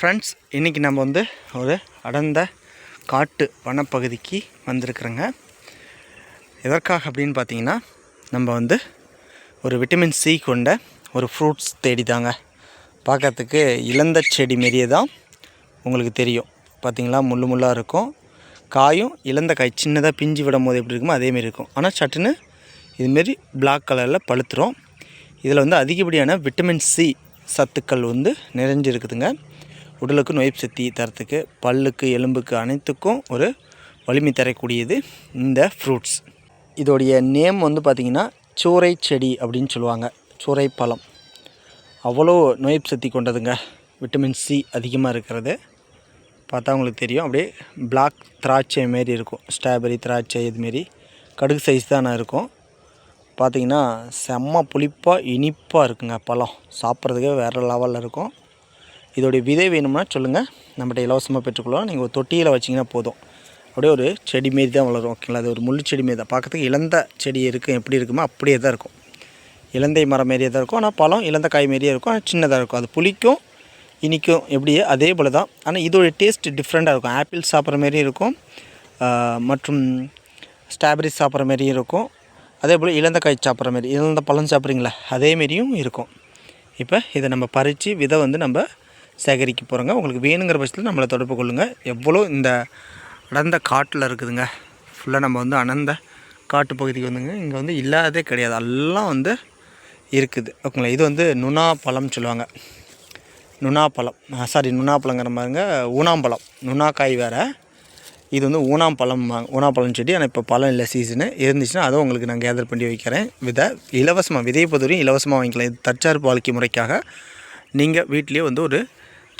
Friends இன்றைக்கி நம்ம வந்து ஒரு அடர்ந்த காட்டு வனப்பகுதிக்கு வந்திருக்கிறோங்க. எதற்காக அப்படின்னு பார்த்தீங்கன்னா நம்ம வந்து ஒரு விட்டமின் சி கொண்ட ஒரு ஃப்ரூட்ஸ் தேடி தாங்க பார்க்கறதுக்கு இழந்த செடி மாரியே தான் உங்களுக்கு தெரியும். பார்த்தீங்களா? முள்ளு முள்ளாக இருக்கும். காயும் இழந்த காய் சின்னதாக பிஞ்சு விடும் போது எப்படி இருக்குமோ அதேமாரி இருக்கும். ஆனால் சட்டுன்னு இதுமாரி பிளாக் கலரில் பழுத்துரும். இதில் வந்து அதிகப்படியான விட்டமின் சி சத்துக்கள் வந்து நிறைஞ்சிருக்குதுங்க. உடலுக்கு நோய் சக்தி தரத்துக்கு பல்லுக்கு எலும்புக்கு அனைத்துக்கும் ஒரு வலிமை தரக்கூடியது இந்த ஃப்ரூட்ஸ் இதோடைய நேம் வந்து பார்த்திங்கன்னா சூறை செடி அப்படின்னு சொல்லுவாங்க. சூறை பழம். அவ்வளோ நோய் சக்தி கொண்டதுங்க. விட்டமின் சி அதிகமாக இருக்கிறது. பார்த்தா உங்களுக்கு தெரியும். அப்படியே பிளாக் திராட்சை மாரி இருக்கும். ஸ்ட்ராபெரி திராட்சை இதுமாரி கடுகு சைஸ் தான் இருக்கும். பார்த்திங்கன்னா செம்ம புளிப்பாக இனிப்பாக இருக்குங்க பழம். சாப்பிட்றதுக்கே வேறு லெவலில் இருக்கும். இதோடைய விதை வேணும்னா சொல்லுங்கள் நம்மகிட்ட இலவசமாக பெற்றுக்கொள்ளலாம் நீங்கள் ஒரு தொட்டியில் வச்சிங்கன்னா போதும். அப்படியே ஒரு செடி மாரி தான் வளரும் ஓகேங்களா? அது ஒரு முள் செடி மாரி தான். பார்க்கறதுக்கு இழந்த செடி இருக்கும் எப்படி இருக்குமோ அப்படியே தான் இருக்கும். இலந்தை மரம் மாரியே தான் இருக்கும். ஆனால் பழம் இலந்த காய் மாரியே இருக்கும். ஆனால் சின்னதாக இருக்கும். அது புளிக்கும் இனிக்கும் எப்படியே அதே போல் தான். ஆனால் இதோடைய டேஸ்ட் டிஃப்ரெண்ட்டாக இருக்கும். ஆப்பிள் சாப்பிட்ற மாரியும் இருக்கும். மற்றும் ஸ்ட்ராபெரி சாப்பிட்ற மாரியும் இருக்கும். அதே போல் இலந்த காய் சாப்பிட்ற மாரி இழந்த பழம் சாப்பிட்றீங்களா? அதேமாரியும் இருக்கும். இப்போ இதை நம்ம பறித்து விதை வந்து நம்ம சேகரிக்க போகிறோங்க உங்களுக்கு வேணுங்கிற பட்சத்தில் நம்மளை தொடர்பு கொள்ளுங்கள் எவ்வளோ இந்த அடர்ந்த காட்டில் இருக்குதுங்க. ஃபுல்லாக நம்ம வந்து அனந்த காட்டு பகுதிக்கு வந்துங்க. இங்கே வந்து இல்லாததே கிடையாது. எல்லாம் வந்து இருக்குது. ஓகேங்களா? இது வந்து நுணா பழம்னு சொல்லுவாங்க. நுணா பழம் சாரி நுணா பழங்கிற மாதிரிங்க. ஊனாம்பழம் நுணாக்காய் வேறு. இது வந்து ஊனாம்பழம் ஊனாப்பழம் செடி ஆனால் இப்போ பழம் இல்லை சீசனு இருந்துச்சுன்னா அதை உங்களுக்கு நான் கேதர் பண்ணி வைக்கிறேன். விதை இலவசமாக விதையை பொறுத்தவரையும் இலவசமாக வாங்கிக்கலாம். இது தற்சார்பு வாழ்க்கை முறைக்காக நீங்கள் வீட்டிலேயே வந்து ஒரு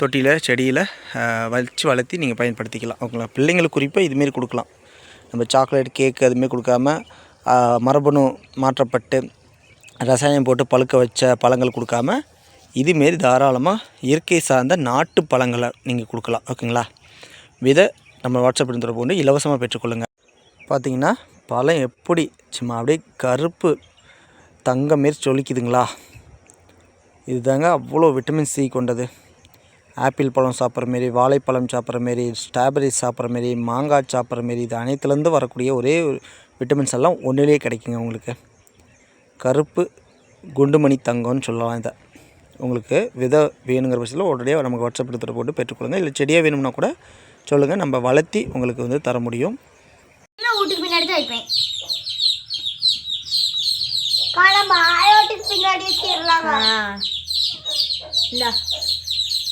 தொட்டியில் செடியில் வச்சு வளர்த்தி நீங்கள் பயன்படுத்திக்கலாம். ஓகேங்களா பிள்ளைங்களுக்கு குறிப்பாக இதுமாரி கொடுக்கலாம். நம்ம சாக்லேட் கேக்கு அதுமாரி கொடுக்காம மரபணு மாற்றப்பட்டு ரசாயனம் போட்டு பழுக்க வச்ச பழங்கள் கொடுக்காம இதுமாரி தாராளமாக இயற்கை சார்ந்த நாட்டு பழங்களை நீங்கள் கொடுக்கலாம். ஓகேங்களா? விதை நம்ம வாட்ஸ்அப் தொடர்பு கொண்டு இலவசமாக பெற்றுக்கொள்ளுங்கள் பார்த்தீங்கன்னா பழம் எப்படி சும்மா அப்படியே கருப்பு தங்கம் மாரி சொலிக்குதுங்களா? இதுதாங்க அவ்வளோ விட்டமின் சி கொண்டது. ஆப்பிள் பழம் சாப்பிட்ற மாரி வாழைப்பழம் சாப்பிட்ற மாரி ஸ்ட்ராபெரி சாப்பிட்ற மாரி மாங்காய் சாப்பிட்ற மாரி இது அனைத்துலேருந்து வரக்கூடிய ஒரே ஒரு விட்டமின்ஸ் எல்லாம் ஒன்றிலேயே கிடைக்குங்க உங்களுக்கு. கருப்பு குண்டுமணி தங்கம்னு சொல்லலாம் இதை. உங்களுக்கு விதை வேணுங்கிற பட்சத்தில் உடனடியாக நமக்கு வாட்ஸ்அப் எடுத்துகிட்டு போட்டு பெற்றுக்கொள்ளுங்க. இல்லை செடியாக வேணும்னா கூட சொல்லுங்கள் நம்ம வளர்த்தி உங்களுக்கு வந்து தர முடியும். வீட்டுக்கு பின்னாடி தான் வைப்பேன். ஆயோட்டுக்கு பின்னாடி வச்சிடலாமா?